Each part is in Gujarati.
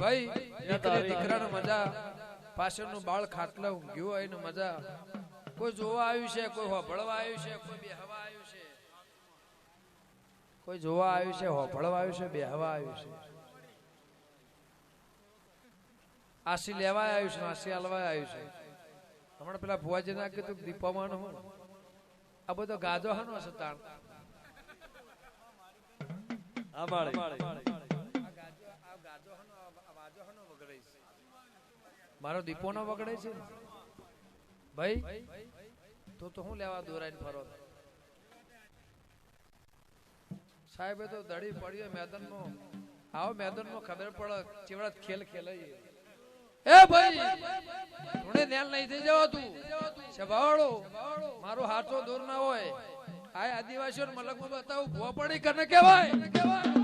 ભાઈ દીકરી દીકરાનો મજા પાછળનું બાળ ખાટલા ઊંઘ્યું હોય ને મજા. કોઈ જોવા આવ્યું છે કોઈ હોભળવા આવ્યું છે કોઈ બેહવા આવ્યું છે? કોઈ જોવા આવ્યું છે હોભળવા આવ્યું છે બેહવા આવ્યું છે? આશી લેવા આવ્યું છે આશી હાલવા આવ્યું છે હમણાં પેલા ભુવાજી ના કીધું દીપામાં હું. આ બધો ગાજો હાનો હશે તાણ. મારો દીપો નો વગડે છે ભાઈ, તો તો હું લેવા દોરાઈને ફરો. સાહેબે તો દડી પડી મેદાનમાં. આવો મેદાનમાં ખબર પડે, ચેવડા ખેલ ખેલાઈએ. એ ભાઈ થોડે ધ્યાન નહીં થઈ જવા તું. સભાવાળો, મારો હાથો દૂર ના હોય. આ આદિવાસીઓ મલકમાં બતાવું, ભોપડી પડી કને કહેવાય?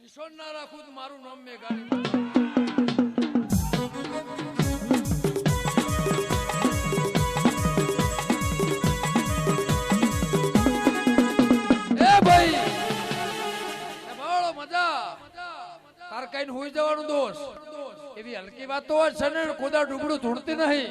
નિશાન ના રાખું તો મારું નામ મેઘાણી કઈ હોઈ જવાનું દોષ. એવી હલકી વાતો છે ને, ખુદા ધૂળતી નહીં.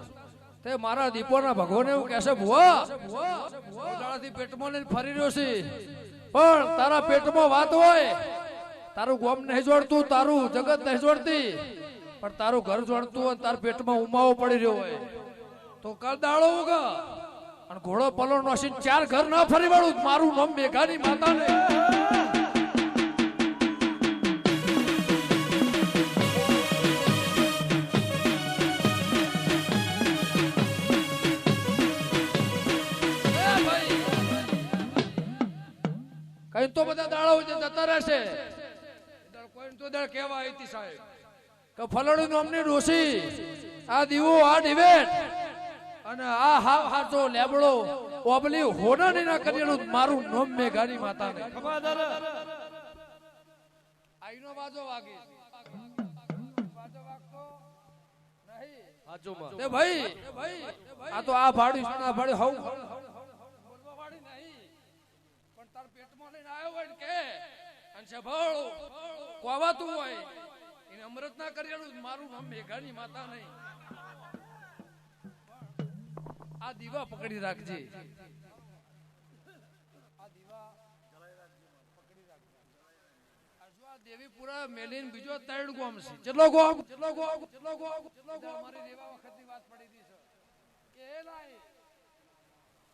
તે મારા દીપોના ભગવાન એવું કહેશે, ભુવા પેટમાં લઈને ફરી રહ્યો છે. પણ તારા પેટમાં વાત હોય, તારું ગોમ નહીં જોડતું, તારું જગત નહીં જોડતી. પણ તારું ઘર જોડતું હોય, તાર પેટમાં ઉમાવો પડી રહ્યો હોય. તો કાલ દાળો ઉગા. અને ઘોડો પલો નોસીને ચાર ઘર ના ફરી વાળું. મારું નામ મેઘાની માતા ને કઈ તો બધા દાડા હોય જતા રહેશે. કોઈ તો દાડ કેવા આવી હતી સાહેબ. કે ફલણું નામની ડોસી આ દીવો આ ડિબેટ અને આ હાવ હાચો લેબડો ઓબલી હોના હોનાની ના કરેલું મારું નોમ મે ગાડી માતા ને આઈનો બાજો વાગે. બાજો વાગતો નહીં. તે ભાઈ આ તો આ ભાડી આ ભાડી હવ બોલવા વાળી નહીં પણ તાર પેટમાં લઈને આવ્યો હોય ને કે અને સભાળો કોવાતું હોય એને અમૃત ના કરેલું મારું નામ મેઘાની માતા નહીં. આ દીવા પકડી રાખજે. આ દીવા પકડી રાખજે. આ દેવીપુરા મેલીન બીજો ત્રણ ગોમ છે. કેટલો ગોમ કેટલો ગોમ કેટલો ગોમ કેટલો ગોમ. મારી રેવા વખતની વાત પડી દી છે કે એ લાય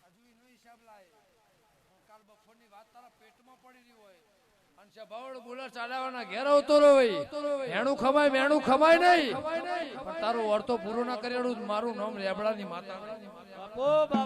હજુ એનો હિસાબ લાય કાલ બપોરની વાત તારા પેટમાં પડી રહી હોય અને સભાવડ બોલા ચાલાવાના ઘેર આવતો રહો ભાઈ મેણું ખમાય મેણું ખમાય નહીં પણ તારું અર્થો પૂરો ના કરેલું મારું નામ લેબડાની માતા. બાપો બાપો.